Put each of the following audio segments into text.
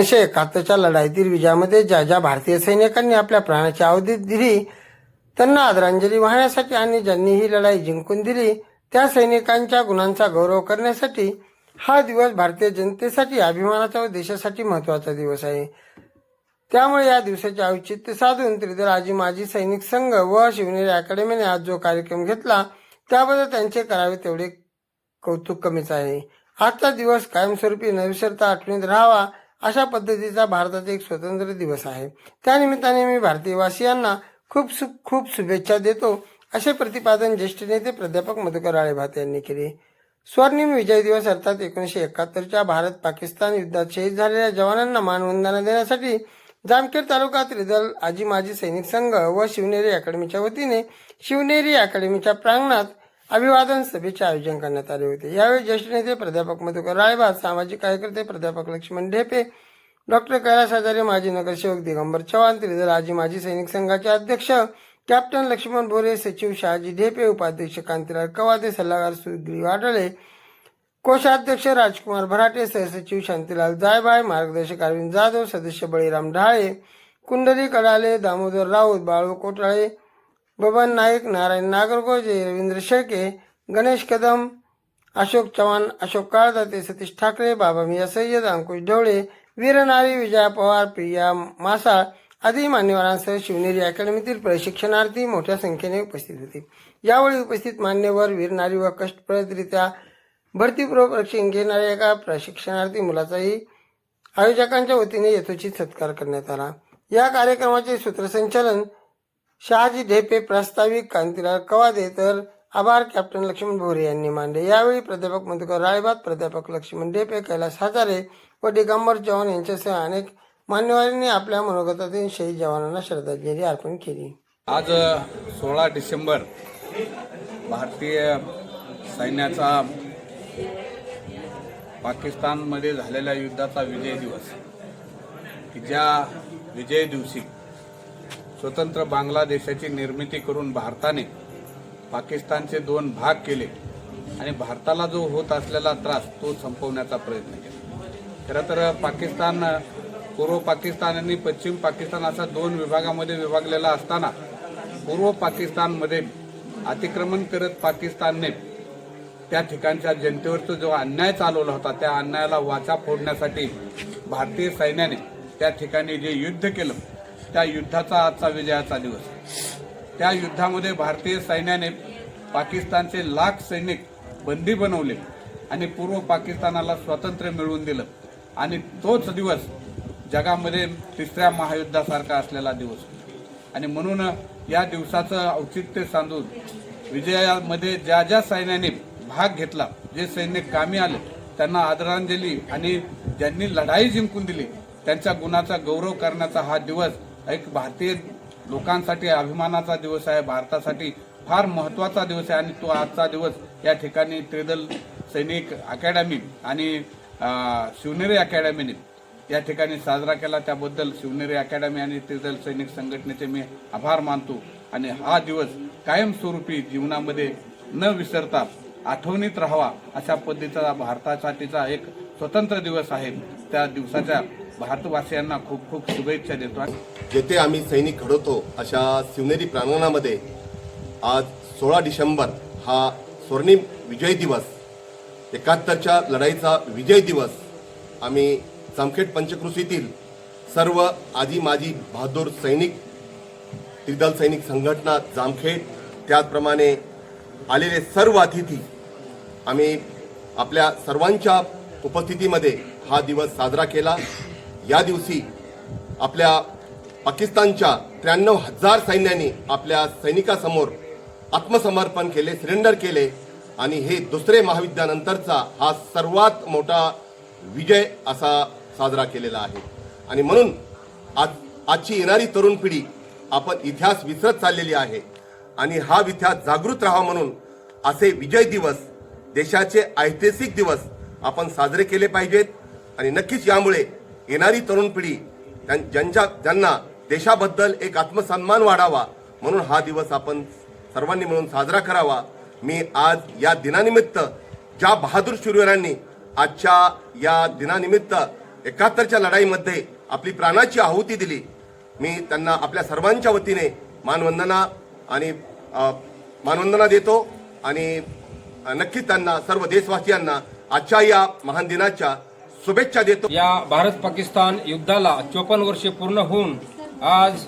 एकोणीसशे एकाहत्तरच्या लढाईतील विजयामध्ये ज्या ज्या भारतीय सैनिकांनी आपल्या प्राणाची अवधी दिली त्यांना आदरांजली वाहण्यासाठी आणि ज्यांनी ही लढाई जिंकून दिली त्या सैनिकांच्या गुणांचा गौरव करण्यासाठी हा दिवस भारतीय जनतेसाठी अभिमानाचा व देशासाठी महत्त्वाचा दिवस आहे. त्यामुळे या दिवसाचे औचित्य साधून त्रिदल आजी माजी सैनिक संघ व शिवनेरी अकॅडमीने आज जो कार्यक्रम घेतला त्याबद्दल त्यांचे करावे तेवढे कौतुक कमीच आहे. आजचा दिवस कायमस्वरूपी नवीसरता आठवणीत राहावा अशा पद्धतीचा भारताचा एक स्वतंत्र दिवस आहे. त्यानिमित्ताने मी भारतीयवासियांना खूप सु खूप शुभेच्छा देतो. असे प्रतिपादन ज्येष्ठ नेते प्राध्यापक मधुकर राळेभात यांनी केले. स्वर्णिम विजय दिवस अर्थात एकोणीसशे एकाहत्तरच्या भारत पाकिस्तान युद्धात शहीद झालेल्या जवानांना मानवंदना देण्यासाठी जामखेड तालुका त्रिदल आजी माजी सैनिक संघ व शिवनेरी अकॅडमीच्या वतीने शिवनेरी अकॅडमीच्या प्रांगणात अभिवादन सभेचे आयोजन करण्यात आले होते. यावेळी ज्येष्ठ नेते प्राध्यापक मधुकर रायबाद सामाजिक कार्यकर्ते प्राध्यापक लक्ष्मण ढेपे डॉक्टर कैलास आचार्य माजी नगरसेवक दिगंबर चव्हाण त्रिदल आजी माजी सैनिक संघाचे अध्यक्ष कॅप्टन लक्ष्मण बोरे सचिव शहाजी ढेपे उपाध्यक्ष कांतीलाल कवादे सल्लागार सुग्री वाडळे कोषाध्यक्ष राजकुमार भराटे सहसचिव शांतीलाल जायबाय मार्गदर्शक अरविंद जाधव सदस्य बळीराम ढाळे कुंडली कडाले दामोदर राऊत बाळू कोटाळे बबन नाईक नारायण नागरगोजे रवींद्र शेळके गणेश कदम अशोक चव्हाण अशोक काळदाते सतीश ठाकरे बाबा मिया सय्यद अंकुश ढवळे वीरनारी विजया पवार प्रिया मासाळ आदी मान्यवरांसह शिवनेरी अकॅडमीतील प्रशिक्षणार्थी मोठ्या संख्येने उपस्थित होते. यावेळी उपस्थित मान्यवर वीरनारी व कष्टप्रदरित्या भरतीपूर्व प्रशिक्षण घेणाऱ्या एका प्रशिक्षणार्थी मुलाचाही आयोजकांच्या वतीने यथोचित सत्कार करण्यात आला. या कार्यक्रमाचे सूत्रसंचालन शहाजी ढेपे प्रास्ताविक कांतीलाल कवादे तर आभार कॅप्टन लक्ष्मण भोरे यांनी मानले. यावेळी प्राध्यापक मधुकर राळेबाद प्राध्यापक लक्ष्मण ढेपे कैलास हजारे व दिगंबर चव्हाण यांच्यासह अनेक मान्यवरांनी आपल्या मनोगतातून शहीद जवानांना श्रद्धांजली अर्पण केली. आज सोळा डिसेंबर भारतीय सैन्याचा पाकिस्तानमध्ये झालेल्या युद्धाचा विजय दिवस. की ज्या विजय दिवशी स्वतंत्र बांगलादेशाची निर्मिती करून भारताने पाकिस्तानचे दोन भाग केले आणि भारताला जो होत असलेला त्रास तो संपवण्याचा प्रयत्न केला. खरं तर पाकिस्तान पूर्व पाकिस्तान आणि पश्चिम पाकिस्तान असा दोन विभागामध्ये विभागलेला असताना पूर्व पाकिस्तानमध्ये अतिक्रमण करत पाकिस्तानने त्या ठिकाणच्या जनतेवरचा जो अन्याय चालवला होता त्या अन्यायाला वाचा फोडण्यासाठी भारतीय सैन्याने त्या ठिकाणी जे युद्ध केलं त्या युद्धाचा आजचा विजयाचा दिवस. त्या युद्धामध्ये भारतीय सैन्याने पाकिस्तानचे लाख सैनिक बंदी बनवले आणि पूर्व पाकिस्तानाला स्वातंत्र्य मिळवून दिलं. आणि तोच दिवस जगामध्ये तिसऱ्या महायुद्धासारखा असलेला दिवस. आणि म्हणून या दिवसाचं औचित्य सांधून विजयामध्ये ज्या ज्या सैन्याने भाग घेतला जे सैन्य कामी आले त्यांना आदरांजली आणि ज्यांनी लढाई जिंकून दिली त्यांच्या गुणाचा गौरव करण्याचा हा दिवस एक भारतीय लोकांसाठी अभिमानाचा दिवस आहे भारतासाठी फार महत्त्वाचा दिवस आहे आणि तो आजचा दिवस या ठिकाणी त्रिदल सैनिक अकॅडमी आणि शिवनेरी अकॅडमीने या ठिकाणी साजरा केला. त्याबद्दल शिवनेरी अकॅडमी आणि त्रिदल सैनिक संघटनेचे मी आभार मानतो आणि हा दिवस कायमस्वरूपी जीवनामध्ये न विसरता आठवणीत राहावा अशा पद्धतीचा भारतासाठीचा एक स्वतंत्र दिवस आहे. त्या दिवसाच्या भारतवासियांना खूप खूप शुभेच्छा देतो. जेथे आम्ही सैनिक घडवतो अशा शिवनेरी प्रांगणामध्ये आज सोळा डिसेंबर हा स्वर्णिम विजय दिवस एकाहत्तरच्या लढाईचा विजय दिवस आम्ही जामखेड पंचकृषीतील सर्व आजी माजी बहादूर सैनिक त्रिदल सैनिक संघटना जामखेड त्याचप्रमाणे आलेले सर्व अतिथी आम्ही आपल्या सर्वांच्या उपस्थितीमध्ये हा दिवस साजरा केला. या दिवशी आपल्या पाकिस्तानच्या त्र्याण्णव हजार सैन्याने आपल्या सैनिकासमोर आत्मसमर्पण केले सरेंडर केले. आणि हे दुसरे महायुद्धानंतरचा हा सर्वात मोठा विजय असा साजरा केलेला आहे. आणि म्हणून आज आजची येणारी तरुण पिढी आपण इतिहास विसरत चाललेली आहे. आणि हा इतिहास जागृत राहा म्हणून असे विजय दिवस देशाचे ऐतिहासिक दिवस आपण साजरे केले पाहिजेत. आणि नक्कीच यामुळे येणारी तरुण पिढी त्यां- ज्यांच्या ज्यांना देशाबद्दल एक आत्मसन्मान वाढावा म्हणून हा दिवस आपण सर्वांनी मिळून साजरा करावा. मी आज या दिनानिमित्त ज्या बहादूर शूरवीरांनी आजच्या या दिनानिमित्त एकाहत्तरच्या लढाईमध्ये आपली प्राणाची आहुती दिली मी त्यांना आपल्या सर्वांच्या वतीने मानवंदना आणि मानवंदना देतो आणि नक्की नक्कीच त्यांना सर्व देशवासियांना आजच्या या महान दिनाच्या शुभेच्छा देतो. या भारत पाकिस्तान युद्धाला चोपन्न वर्षे पूर्ण होऊन आज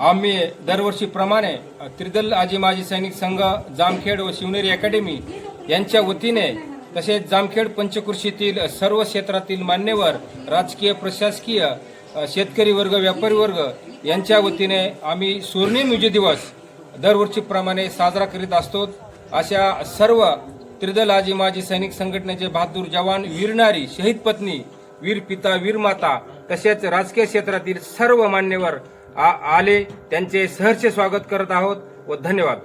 आम्ही दरवर्षीप्रमाणे त्रिदल आजी माजी सैनिक संघ जामखेड व शिवनेरी अकॅडमी यांच्या वतीने तसेच जामखेड पंचकृषीतील सर्व क्षेत्रातील मान्यवर राजकीय प्रशासकीय शेतकरी वर्ग व्यापारी वर्ग यांच्या वतीने आम्ही स्वर्णिम विजय दिवस दरवर्षीप्रमाणे साजरा करीत असतो. अशा सर्व त्रिदल आजी माजी सैनिक संघटनेचे बहादूर जवान वीर नारी शहीद पत्नी वीर पिता वीर माता तसेच राजकीय क्षेत्रातील सर्व मान्यवर आ- आले. त्यांचे सहर्ष स्वागत करत आहोत व धन्यवाद.